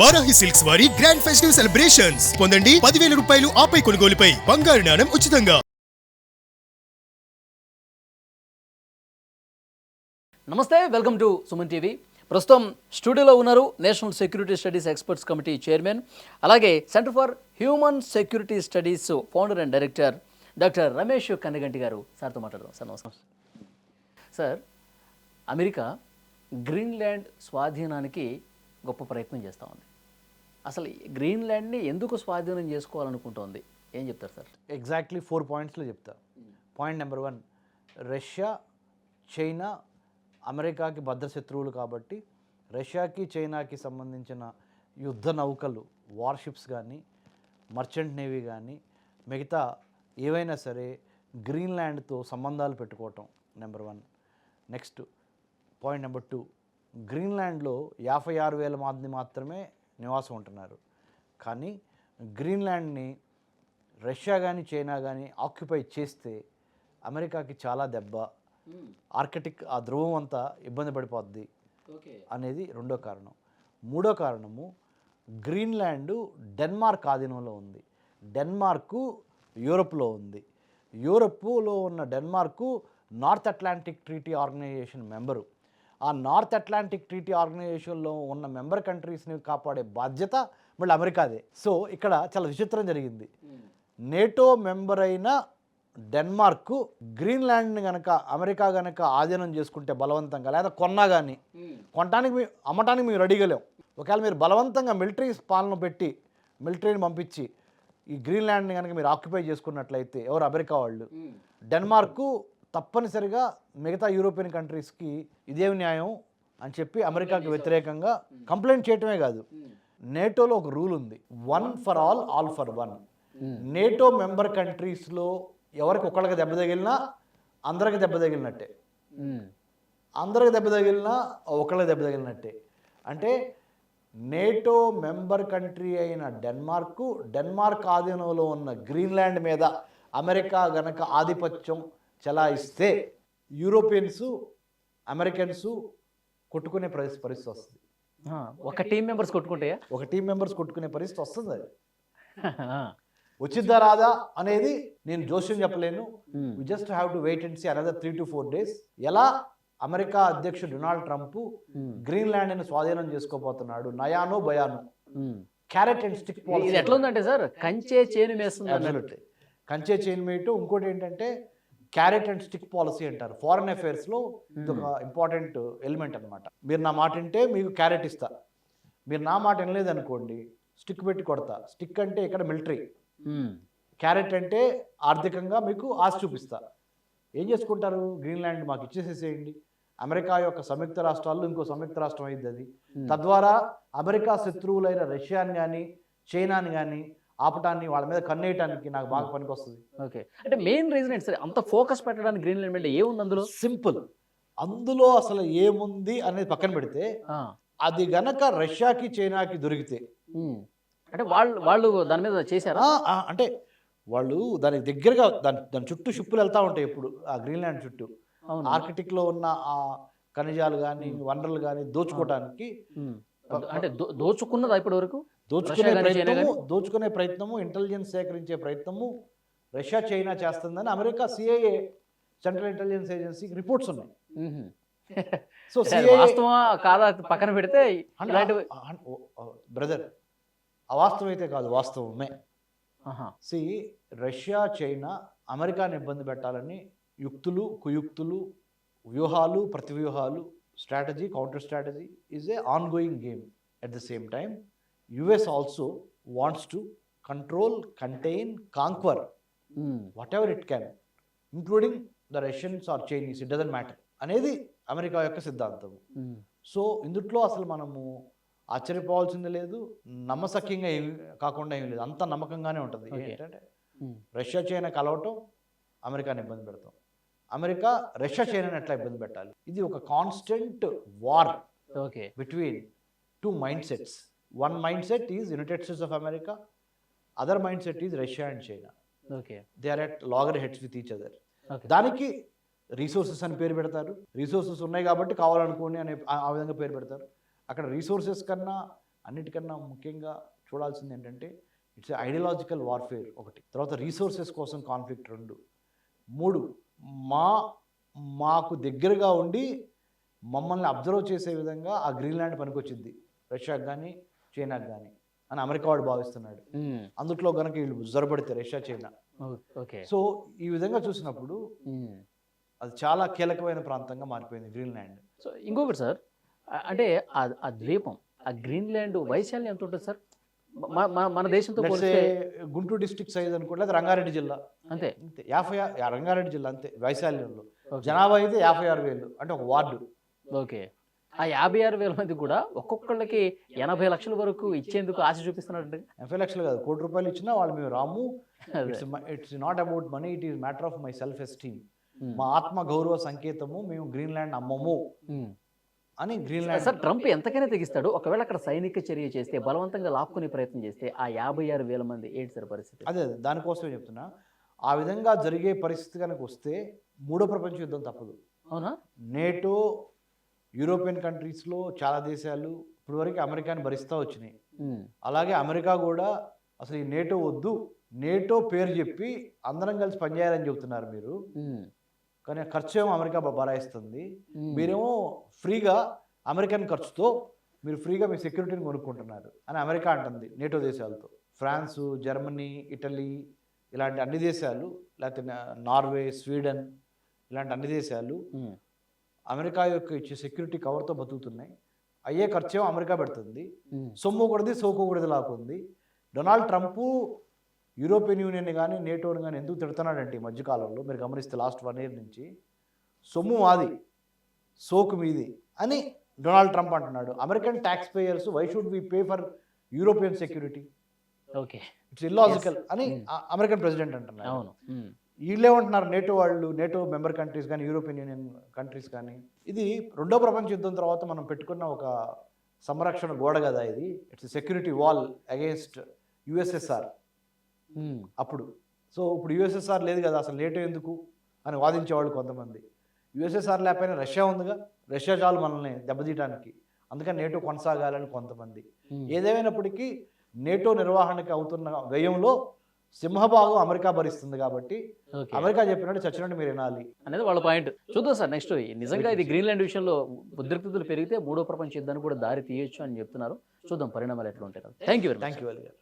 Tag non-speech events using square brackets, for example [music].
Varahi silks వారి grand festive celebrations పొందండి పదివేల రూపాయలు ఆపై కొనుగోలుపై. బంగారు నాణం ఉచితంగా. నమస్తే వెల్కమ్ టు సుమన్ టీవీ. ప్రస్తుతం స్టూడియోలో ఉన్నారు national security studies experts committee chairman అలాగే centre for human security studies founder and director doctor Ramesh Kannaganti గారు సార్తో మాట్లాడదాం. సార్ నమస్కారం. సార్ అమెరికా గ్రీన్లాండ్ స్వాధీనానికి గొప్ప ప్రయత్నం చేస్తూ ఉంది. అసలు ఈ గ్రీన్లాండ్ని ఎందుకు స్వాధీనం చేసుకోవాలనుకుంటోంది? ఏం చెప్తారు సార్? ఎగ్జాక్ట్లీ ఫోర్ పాయింట్స్లో చెప్తా. Point number one Russia China అమెరికాకి భద్రశత్రువులు కాబట్టి రష్యాకి చైనాకి సంబంధించిన యుద్ధ నౌకలు వార్షిప్స్ కానీ మర్చెంట్ నేవీ కానీ మిగతా ఏవైనా సరే గ్రీన్లాండ్తో సంబంధాలు పెట్టుకోవటం number one next point number two గ్రీన్లాండ్లో యాభై ఆరు వేల మంది మాత్రమే నివాసం ఉంటున్నారు. కానీ గ్రీన్లాండ్ని రష్యా కానీ చైనా కానీ ఆక్యుపై చేస్తే అమెరికాకి చాలా దెబ్బ. ఆర్కిటిక్ ఆ ధ్రువం అంతా ఇబ్బంది పడిపోద్ది అనేది రెండో కారణం. మూడో కారణము గ్రీన్లాండ్ డెన్మార్క్ ఆధీనంలో ఉంది. డెన్మార్కు యూరప్లో ఉంది. యూరప్లో ఉన్న Denmark North Atlantic Treaty Organization member. ఆ నార్త్ అట్లాంటిక్ ట్రీటీ ఆర్గనైజేషన్లో ఉన్న మెంబర్ కంట్రీస్ని కాపాడే బాధ్యత మళ్ళీ అమెరికాదే. సో ఇక్కడ చాలా విచిత్రం జరిగింది. నేటో మెంబర్ అయిన డెన్మార్క్ గ్రీన్లాండ్ని గనక అమెరికా గనక ఆధీనం చేసుకుంటే బలవంతంగా లేదా కొన్నా కానీ కొనడానికి మీ అమ్మటానికి మేము రెడీగా లేం. ఒకవేళ మీరు బలవంతంగా మిలిటరీ పాలన పెట్టి మిలిటరీని పంపించి ఈ గ్రీన్లాండ్ని కనుక మీరు ఆక్యుపై చేసుకున్నట్లయితే ఎవరు అమెరికా వాళ్ళు? డెన్మార్కు తప్పనిసరిగా మిగతా యూరోపియన్ కంట్రీస్కి ఇదేం న్యాయం అని చెప్పి అమెరికాకి వ్యతిరేకంగా కంప్లైంట్ చేయటమే కాదు. నేటోలో ఒక రూల్ ఉంది. One for all all for one. NATO member కంట్రీస్లో ఎవరికి ఒకళ్ళకి దెబ్బ తగిలినా అందరికి దెబ్బ తగిలినట్టే. అందరికి దెబ్బ తగిలినా ఒకళ్ళకి దెబ్బ తగిలినట్టే. అంటే నేటో మెంబర్ కంట్రీ అయిన డెన్మార్కు డెన్మార్క్ ఆధీనంలో ఉన్న గ్రీన్లాండ్ మీద అమెరికా గనక ఆధిపత్యం చెలాయిస్తే యూరోపియన్స్ అమెరికన్స్ కొట్టుకునే పరిస్థితి వస్తుంది. ఒక టీం మెంబర్స్ కొట్టుకుంటాయా? ఒక టీం మెంబర్స్ కొట్టుకునే పరిస్థితి వస్తుంది అది. [laughs] వచ్చిద్దా రాదా అనేది నేను జోస్యం చెప్పలేను. We just have to wait and see another three to four days ఎలా అమెరికా అధ్యక్షుడు డొనాల్డ్ ట్రంప్ గ్రీన్లాండ్ని స్వాధీనం చేసుకోబోతున్నాడు? నయానో భయానో క్యారెట్ అండ్ స్టిక్ ఎట్లా ఉందంటే సార్ కంచే చేను వేస్తుంది కంచే చైన్ మేట్ ఇంకోటి ఏంటంటే క్యారెట్ అండ్ స్టిక్ పాలసీ అంటారు. ఫారెన్ అఫైర్స్లో ఇది ఒక ఇంపార్టెంట్ ఎలిమెంట్ అన్నమాట. మీరు నా మాట వింటే మీకు క్యారెట్ ఇస్తా. మీరు నా మాట వినలేదు అనుకోండి స్టిక్ పెట్టి కొడతా. స్టిక్ అంటే ఇక్కడ మిలిటరీ. క్యారెట్ అంటే ఆర్థికంగా మీకు ఆశ చూపిస్తా. ఏం చేసుకుంటారు? గ్రీన్లాండ్ మాకు ఇచ్చేసేసేయండి. అమెరికా యొక్క సంయుక్త రాష్ట్రాల్లో ఇంకో సంయుక్త రాష్ట్రం అయింది అది తద్వారా అమెరికా శత్రువులైన రష్యాని కానీ చైనాని కానీ ఆపటాన్ని వాళ్ళ మీద కన్నేయటానికి నాకు బాగా పనికొస్తుంది ఓకే. అంటే మెయిన్ రీజన్ ఏంటి? సార్ అంత ఫోకస్ పెట్టడానికి గ్రీన్లాండ్ మీద ఏముంది అందులో? సింపుల్ అందులో అసలు ఏముంది అనేది పక్కన పెడితే. అది గనక రష్యాకి చైనాకి దొరికితే. అంటే వాళ్ళు వాళ్ళు దాని మీద చేశారా? అంటే వాళ్ళు దానికి దగ్గరగా దాని దాని చుట్టూ షిప్పులు వెళ్తూ ఉంటాయి ఎప్పుడు ఆ గ్రీన్లాండ్ చుట్టూ. అవును. ఆర్కిటిక్లో ఉన్న ఆ ఖనిజాలు కానీ వనరులు కానీ దోచుకోవడానికి మ్మ్. అంటే దోచుకున్నదా ఇప్పటి వరకు దోచుకునే ప్రయత్నము దోచుకునే ప్రయత్నము ఇంటెలిజెన్స్ సేకరించే ప్రయత్నము రష్యా చైనా చేస్తుందని అమెరికా సిఐఏ సెంట్రల్ ఇంటెలిజెన్స్ ఏజెన్సీకి రిపోర్ట్స్ ఉన్నాయి. సో అంటే కాదా? పక్కన పెడితే బ్రదర్ అవాస్తవం అయితే కాదు వాస్తవమే. సి రష్యా చైనా అమెరికాని ఇబ్బంది పెట్టాలని యుక్తులు కుయుక్తులు వ్యూహాలు ప్రతివ్యూహాలు strategy counter strategy is a ongoing game at the same time US also wants to control contain conquer. Whatever it can including the Russians or Chinese it doesn't matter అనేది America యొక్క సిద్ధాంతం. So ఇందుట్లో అసలు మనము ఆశ్చర్యపోవాల్సింది లేదు నమ్మసక్యంగా ఏమి కాకుండా ఏమి లేదు. అంత నమ్మకంగానే ఉంటుంది. ఏంటంటే మ్మ్. రష్యా చైనా కలవటం అమెరికాని ఇబ్బంది పెడతాం. అమెరికా రష్యా చైనాని ఎట్లా ఇబ్బంది పెట్టాలి? ఇది ఒక constant war okay between two mindset one mindset is United States of America other mindset is Russia and China okay they are at loggerheads with each other. దానికి resources అని పేరు పెడతారు. రీసోర్సెస్ ఉన్నాయి కాబట్టి కావాలనుకోండి అనే ఆ- ఆ విధంగా పేరు పెడతారు. అక్కడ రీసోర్సెస్ కన్నా అన్నిటికన్నా ముఖ్యంగా చూడాల్సింది ఏంటంటే ఇట్స్ ఐడియాలజికల్ వార్ఫేర్ ఒకటి. తర్వాత రీసోర్సెస్ కోసం కాన్ఫ్లిక్ట్ రెండు. మూడు మా మాకు దగ్గరగా ఉండి మమ్మల్ని అబ్జర్వ్ చేసే విధంగా ఆ గ్రీన్లాండ్ పనికొచ్చింది. రష్యాకి కానీ చైనాకి కానీ అని అమెరికా వాడు భావిస్తున్నాడు. అందుట్లో కనుక వీళ్ళు జొరబడితే రష్యా చైనా. సో ఈ విధంగా చూసినప్పుడు. అది చాలా కీలకమైన ప్రాంతంగా మారిపోయింది గ్రీన్లాండ్. సో ఇంకొకటి సార్ అంటే ఆ ద్వీపం ఆ గ్రీన్లాండ్ వైశాల్యం ఎంత ఉంటుంది సార్? మన దేశంతో గుంటూరు డిస్ట్రిక్ట్ సైజ్ అనుకోండి అది రంగారెడ్డి జిల్లా. అంతే. అంతే యాభై రంగారెడ్డి జిల్లా అంతే వైశాల్యంలో. జనాభా అయితే యాభై ఆరు వేలు అంటే ఒక వార్డు. ఓకే. ఆ యాభై ఆరు వేల మంది కూడా ఒక్కొక్కళ్ళకి ఎనభై లక్షల వరకు ఇచ్చేందుకు ఆశ చూపిస్తున్నారండి. ఎనభై లక్షలు కాదు కోటి రూపాయలు ఇచ్చినా వాళ్ళు మేము రాము. It's not about money it is matter of my self esteem Hmm. మా ఆత్మ గౌరవ సంకేతము మేము గ్రీన్లాండ్ అమ్మము మ్మ్. అని గ్రీన్లాండ్ సార్ ట్రంప్ ఎంతకైనా తెగిస్తాడు. ఒకవేళ అక్కడ సైనిక చర్య చేస్తే బలవంతంగా లాక్కునే ప్రయత్నం చేస్తే ఆ యాభై ఆరు వేల మంది ఏంటి సార్ పరిస్థితి? అదే అదే, దానికోసమే చెప్తున్నా. ఆ విధంగా జరిగే పరిస్థితి కనుక వస్తే మూడో ప్రపంచ యుద్ధం తప్పదు. అవునా? నేటో యూరోపియన్ కంట్రీస్లో చాలా దేశాలు ఇప్పటివరకు అమెరికాని భరిస్తూ వచ్చినాయి. అలాగే అమెరికా కూడా అసలు ఈ నేటో వద్దు నేటో పేరు చెప్పి అందరం కలిసి పనిచేయాలని చెబుతున్నారు మీరు. కానీ ఖర్చు ఏమో అమెరికా భరాయిస్తుంది. మీరేమో ఫ్రీగా అమెరికన్ ఖర్చుతో మీరు ఫ్రీగా మీ సెక్యూరిటీని కొనుక్కుంటున్నారు అని అమెరికా అంటుంది నేటో దేశాలతో ఫ్రాన్సు జర్మనీ ఇటలీ ఇలాంటి అన్ని దేశాలు లేకపోతే నార్వే స్వీడన్ ఇలాంటి అన్ని దేశాలు. అమెరికా యొక్క ఇచ్చే సెక్యూరిటీ కవర్తో బతుకుతున్నాయి. అయ్యే ఖర్చేమో అమెరికా పెడుతుంది. మ్మ్. సొమ్ము కూడది సోకు కూడది లాక్కుంది. డొనాల్డ్ ట్రంప్ యూరోపియన్ యూనియన్ కానీ నేటోని కానీ ఎందుకు తిడుతున్నాడంటే ఈ మధ్యకాలంలో మీరు గమనిస్తే లాస్ట్ వన్ ఇయర్ నుంచి సొమ్ము మాది సోకు మీది అని డొనాల్డ్ ట్రంప్ అంటున్నాడు. American taxpayers why should we pay for European security okay it's illogical అని అమెరికన్ ప్రెసిడెంట్ అంటున్నాడు. అవును. వీళ్ళేమంటున్నారు నేటో వాళ్ళు నేటో మెంబర్ కంట్రీస్ కానీ యూరోపియన్ యూనియన్ కంట్రీస్ కానీ. ఇది రెండో ప్రపంచ యుద్ధం తర్వాత మనం పెట్టుకున్న ఒక సంరక్షణ గోడ కదా ఇది. It's security wall against USSR. అప్పుడు. సో ఇప్పుడు యుఎస్ఎస్ఆర్ లేదు కదా అసలు నేటో ఎందుకు అని వాదించేవాళ్ళు కొంతమంది. యుఎస్ఎస్ఆర్ లేకపోయినా రష్యా ఉందిగా. రష్యా చాలు మనల్ని దెబ్బతీయడానికి అందుకని నేటో కొనసాగాలని కొంతమంది. మ్మ్. ఏదేమైనప్పటికీ నేటో నిర్వహణకి అవుతున్న వ్యయంలో సింహభాగం అమెరికా భరిస్తుంది కాబట్టి అమెరికా చెప్పినట్టు చచ్చినట్టు మీరు వినాలి. అనేది వాళ్ళ పాయింట్ చూద్దాం సార్ నెక్స్ట్ నిజంగా ఇది గ్రీన్లాండ్ విషయంలో ఉద్రిక్తతలు పెరిగితే మూడో ప్రపంచ యుద్ధానికి కూడా దారి తీయొచ్చు అని చెప్తున్నారు. చూద్దాం పరిణామాలు ఎట్లా ఉంటాయి thank you very much thank you Ali గారు.